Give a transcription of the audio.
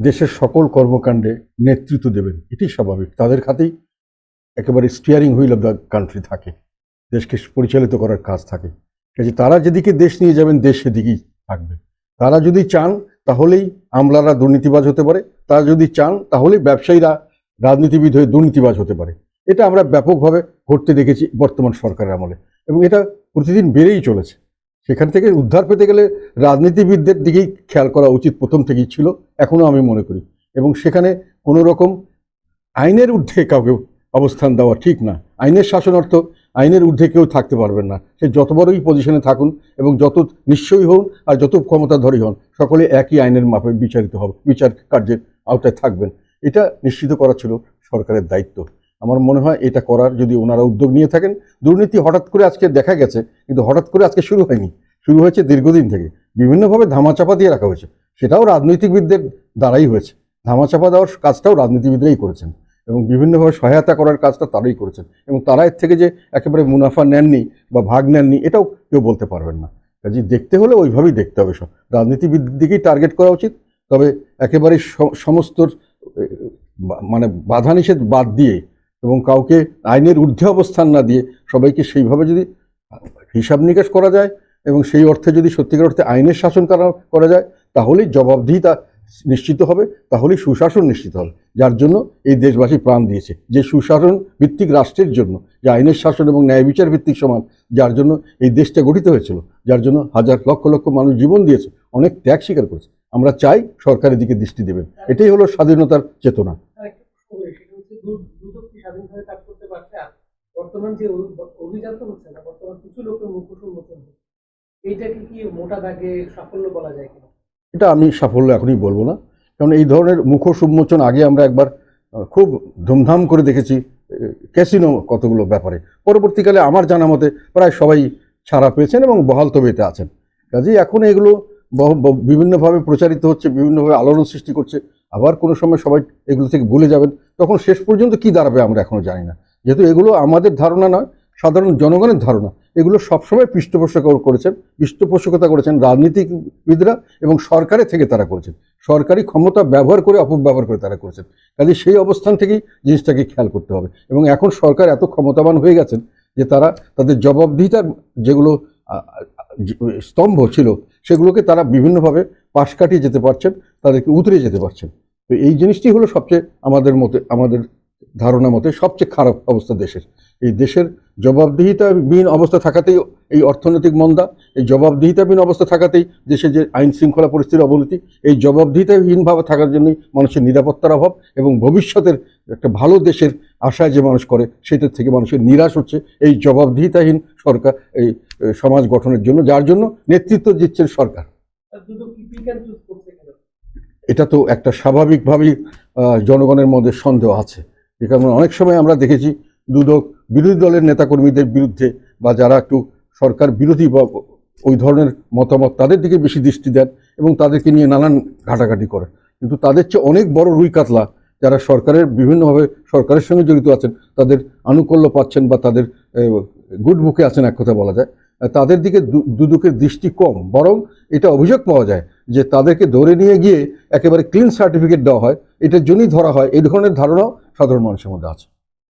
দেশের সকল কর্মকাণ্ডে নেতৃত্ব দেবেন এটি স্বাভাবিক। তাদের খাতেই একেবারে steering wheel of the country থাকে, দেশকে পরিচালিত করার কাজ থাকে। কাজে তারা যেদিকে দেশ নিয়ে যাবেন, দেশ সেদিকেই থাকবে। তারা যদি চান, তাহলেই আমলারা দুর্নীতিবাজ হতে পারে। তারা যদি চান, তাহলেই ব্যবসায়ীরা রাজনীতিবিদ হয়ে দুর্নীতিবাজ হতে পারে। এটা আমরা ব্যাপকভাবে ঘটতে দেখেছি বর্তমান সরকারের আমলে। এবং এটা প্রতিদিন বেড়েই চলেছে। সেখান থেকে উদ্ধার পেতে গেলে রাজনীতিবিদদের দিকেই খেয়াল করা উচিত, প্রথম থেকেই ছিল। এখনও আমি মনে করি। এবং সেখানে কোনো রকম আইনের ঊর্ধ্বে কাউকে অবস্থান দেওয়া ঠিক না। আইনের শাসন অর্থ আইনের ঊর্ধ্বে কেউ থাকতে পারবেন না। সে যত বড়ই পজিশনে থাকুন এবং যত নিশ্চয়ই হন আর যত ক্ষমতাধরী হন, সকলে একই আইনের মাপে বিচারিত হবে, বিচার কার্যের আওতায় থাকবেন। এটা নিশ্চিত করা ছিল সরকারের দায়িত্ব। আমার মনে হয় এটা করার যদি ওনারা উদ্যোগ নিয়ে থাকেন, দুর্নীতি হঠাৎ করে আজকে দেখা গেছে, কিন্তু হঠাৎ করে আজকে শুরু হয়নি। শুরু হয়েছে দীর্ঘদিন থেকে। বিভিন্নভাবে ধামাচাপা দিয়ে রাখা হয়েছে। সেটাও রাজনৈতিকবিদদের দ্বারাই হয়েছে। ধামাচাপা দেওয়ার কাজটাও রাজনীতিবিদরাই করেছেন এবং বিভিন্নভাবে সহায়তা করার কাজটা তারাই করেছেন এবং তারা এর থেকে যে একেবারে মুনাফা নেননি বা ভাগ নেননি এটাও কেউ বলতে পারবেন না। কাজে দেখতে হলে ওইভাবেই দেখতে হবে সব। রাজনীতিবিদদের দিকেই টার্গেট করা উচিত, তবে একেবারে সমস্ত মানে বাধা নিষেধ বাদ দিয়ে এবং কাউকে আইনের ঊর্ধ্বে অবস্থান না দিয়ে সবাইকে সেইভাবে যদি হিসাব নিকাশ করা যায় এবং সেই অর্থে যদি সত্যিকার অর্থে আইনের শাসন করা করা যায় তাহলেই জবাবদিহিতা নিশ্চিত হবে, তাহলেই সুশাসন নিশ্চিত হবে, যার জন্য এই দেশবাসী প্রাণ দিয়েছে। যে সুশাসন ভিত্তিক রাষ্ট্রের জন্য, যে আইনের শাসন এবং ন্যায় বিচার ভিত্তিক সমাজ, যার জন্য এই দেশটা গঠিত হয়েছিল, যার জন্য হাজার লক্ষ লক্ষ মানুষ জীবন দিয়েছে, অনেক ত্যাগ স্বীকার করেছে। আমরা চাই সরকারের দিকে দৃষ্টি দেবেন। এটাই হলো স্বাধীনতার চেতনা। এইটাকে কি মোটা দাগে সাফল্য বলা যায় এটা আমি সাফল্য এখনই বলব না। কারণ এই ধরনের মুখোশ উন্মোচন আগে আমরা একবার খুব ধুমধাম করে দেখেছি ক্যাসিনো কতগুলো ব্যাপারে। পরবর্তীকালে আমার জানা মতে প্রায় সবাই ছাড়া পেয়েছেন এবং বহাল তবিতে আছেন। কাজেই এখন এগুলো বিভিন্নভাবে প্রচারিত হচ্ছে, বিভিন্নভাবে আলোড়ন সৃষ্টি করছে। আবার কোনো সময় সবাই এগুলো থেকে ভুলে যাবেন। তখন শেষ পর্যন্ত কি দাঁড়াবে আমরা এখনও জানি না। যেহেতু এগুলো আমাদের ধারণা নয়, সাধারণ জনগণের ধারণা। এগুলো সবসময় পৃষ্ঠপোষক করেছেন, পৃষ্ঠপোষকতা করেছেন রাজনীতিবিদরা এবং সরকারের থেকে তারা করেছেন। সরকারি ক্ষমতা ব্যবহার করে, অপব্যবহার করে তারা করেছেন। কাজে সেই অবস্থান থেকেই জিনিসটাকে খেয়াল করতে হবে এবং এখন সরকার এত ক্ষমতাবান হয়ে গেছেন যে তারা তাদের জবাবদিহিতার যেগুলো স্তম্ভ ছিল, সেগুলোকে তারা বিভিন্নভাবে পাশ কাটিয়ে যেতে পারছেন, তাদেরকে উতরে যেতে পারছেন। তো এই জিনিসটি হলো সবচেয়ে আমাদের মতে, আমাদের ধারণা মতে সবচেয়ে খারাপ অবস্থা দেশের। এই দেশের জবাবদিহিতা জবাবদিহিতাবিহীন অবস্থা থাকাতেই এই অর্থনৈতিক মন্দা এই জবাবদিহিতাবিহীন অবস্থা থাকাতেই দেশে যে আইন শৃঙ্খলা পরিস্থিতির অবনতি এই জবাবদিহিতাহীনভাবে থাকার জন্যই মানুষের নিরাপত্তার অভাব এবং ভবিষ্যতের একটা ভালো দেশের আশায় যে মানুষ করে সেটার থেকে মানুষের নিরাশ হচ্ছে এই জবাবদিহিতাহীন সরকার এই সমাজ গঠনের জন্য যার জন্য নেতৃত্ব দিচ্ছেন সরকার। এটা তো একটা স্বাভাবিকভাবেই জনগণের মধ্যে সন্দেহ আছে। যে কারণে অনেক সময় আমরা দেখেছি দুদক বিরোধী দলের নেতাকর্মীদের বিরুদ্ধে বা যারা একটু সরকার বিরোধী বা ওই ধরনের মতামত তাদের দিকে বেশি দৃষ্টি দেন এবং তাদেরকে নিয়ে নানান ঘাটাঘাটি করেন। কিন্তু তাদের চেয়ে অনেক বড় রুই কাতলা যারা সরকারের বিভিন্নভাবে সরকারের সঙ্গে জড়িত আছেন, তাদের আনুকূল্য পাচ্ছেন বা তাদের গুড বুকে আছেন এক কথা বলা যায় তাদের দিকে দুদকের দৃষ্টি কম। বরং এটা অভিযোগ পাওয়া যায় যে তাদেরকে ধরে নিয়ে গিয়ে একেবারে ক্লিন সার্টিফিকেট দেওয়া হয়। এটার জন্যই ধরা হয় এই ধরনের ধারণাও সাধারণ মানুষের মধ্যে আছে।